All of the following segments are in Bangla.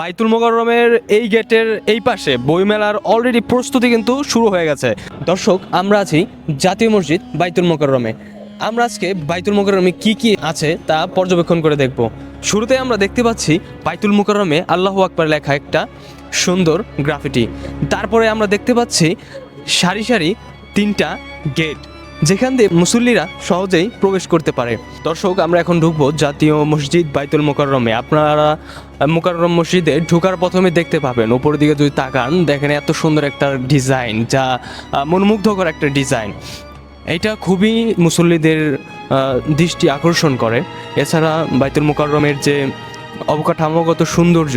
বাইতুল মোকাররমের এই গেটের এই পাশে বইমেলার অলরেডি প্রস্তুতি কিন্তু শুরু হয়ে গেছে। দর্শক, আমরা আছি জাতীয় মসজিদ বাইতুল মোকাররমে। আমরা আজকে বাইতুল মোকাররমে কি কি আছে তা পর্যবেক্ষণ করে দেখব। শুরুতে আমরা দেখতে পাচ্ছি বাইতুল মোকাররমে আল্লাহ আকবার লেখা একটা সুন্দর গ্রাফিটি। তারপরে আমরা দেখতে পাচ্ছি সারি সারি তিনটা গেট। যেখান দিয়ে মুসল্লিরা সহজেই প্রবেশ করতে পারে। দর্শক, আমরা এখন ঢুকবো জাতীয় মসজিদ বাইতুল মোকাররমে। আপনারা মোকাররম মসজিদে ঢোকার প্রথমে দেখতে পাবেন উপরের দিকে যদি তাকান, দেখেন এত সুন্দর একটা ডিজাইন, যা মনোমুগ্ধকর একটা ডিজাইন। এটা খুবই মুসল্লিদের দৃষ্টি আকর্ষণ করে। এছাড়া বাইতুল মোকাররমের যে অবকাঠামোগত সৌন্দর্য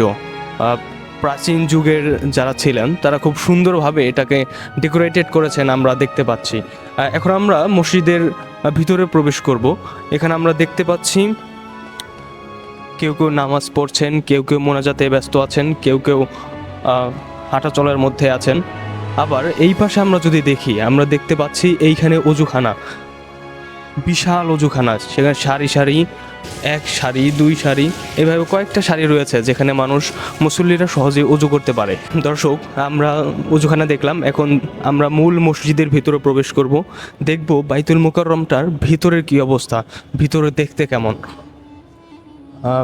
প্রাচীন যুগের যারা ছিলেন, তারা খুব সুন্দরভাবে এটাকে ডেকোরেটেড করেছেন আমরা দেখতে পাচ্ছি। এখন আমরা মসজিদের ভিতরে প্রবেশ করব। এখানে আমরা দেখতে পাচ্ছি কেউ কেউ নামাজ পড়ছেন, কেউ কেউ মোনাজাতে ব্যস্ত আছেন, কেউ কেউ হাঁটা চলার মধ্যে আছেন। আবার এই পাশে আমরা যদি দেখি, আমরা দেখতে পাচ্ছি এইখানে অজুখানা, বিশাল অজুখানা, সেখানে সারি সারি এক সারি দুই সারি এভাবে কয়েকটা সারি রয়েছে যেখানে মানুষ মুসল্লিরা সহজে অজু করতে পারে। দর্শক, আমরা অজুখানা দেখলাম, এখন আমরা মূল মসজিদের ভিতরে প্রবেশ করব। দেখব বাইতুল মুকাররমটার ভিতরের কি অবস্থা, ভিতরে দেখতে কেমন।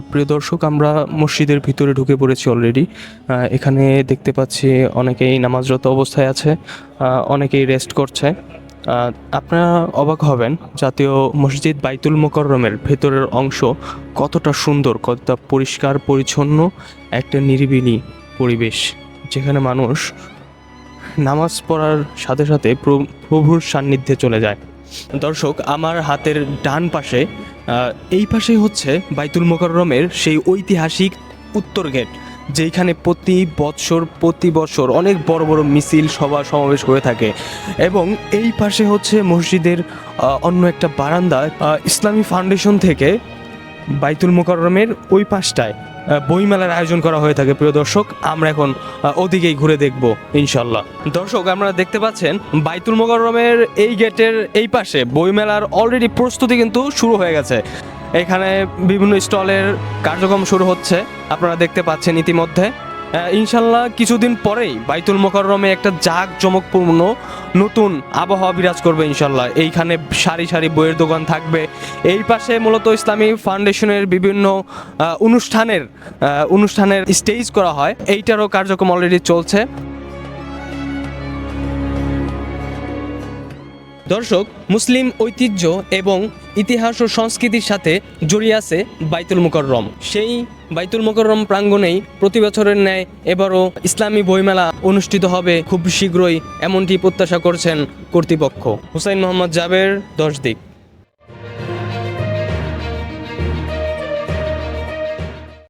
প্রিয় দর্শক, আমরা মসজিদের ভিতরে ঢুকে পড়েছি অলরেডি এখানে দেখতে পাচ্ছি অনেকেই নামাজরত অবস্থায় আছে অনেকেই রেস্ট করছে। আপনারা অবাক হবেন জাতীয় মসজিদ বাইতুল মোকররমের ভেতরের অংশ কতটা সুন্দর, কতটা পরিষ্কার, পরিচ্ছন্ন, একটা নিরিবিলি পরিবেশ যেখানে মানুষ নামাজ পড়ার সাথে সাথে প্রভুর সান্নিধ্যে চলে যায়। দর্শক, আমার হাতের ডান পাশে এই পাশেই হচ্ছে বাইতুল মোকাররমের সেই ঐতিহাসিক উত্তর গেট। যেখানে প্রতি বৎসর, প্রতি বছর অনেক বড় বড় মিছিল সভা সমাবেশ হয়ে থাকে এবং এই পাশে হচ্ছে মসজিদের অন্য একটা বারান্দা ইসলামী ফাউন্ডেশন থেকে বাইতুল মোকাররমের ওই পাশটায় বইমেলার আয়োজন করা হয়ে থাকে। প্রিয় দর্শক, আমরা এখন ওদিকেই ঘুরে দেখব ইনশাল্লাহ দর্শক, আপনারা দেখতে পাচ্ছেন, বাইতুল মোকাররমের এই গেটের এই পাশে বইমেলার অলরেডি প্রস্তুতি কিন্তু শুরু হয়ে গেছে। এখানে বিভিন্ন স্টলের কার্যক্রম শুরু হচ্ছে। আপনারা দেখতে পাচ্ছেন ইতিমধ্যে। ইনশাল্লাহ কিছুদিন পরেই বাইতুল মোকাররমে একটা জাক জমকপূর্ণ নতুন আবহাওয়া বিরাজ করবে ইনশাল্লাহ। এইখানে সারি সারি বইয়ের দোকান থাকবে। এই পাশে মূলত ইসলামী ফাউন্ডেশনের বিভিন্ন অনুষ্ঠানের অনুষ্ঠানের স্টেজ করা হয়। এইটারও কার্যক্রম অলরেডি চলছে। দর্শক, মুসলিম ঐতিহ্য এবং ইতিহাস ও সংস্কৃতির সাথে জড়িয়ে আছে বাইতুল মুকররম। সেই বাইতুল মুকররম প্রাঙ্গণেই প্রতি বছরের ন্যায় এবারও ইসলামী বইমেলা অনুষ্ঠিত হবে খুব শীঘ্রই, এমনটি প্রত্যাশা করছেন কর্তৃপক্ষ। হুসাইন মোহাম্মদ জাবের, দশ দিক।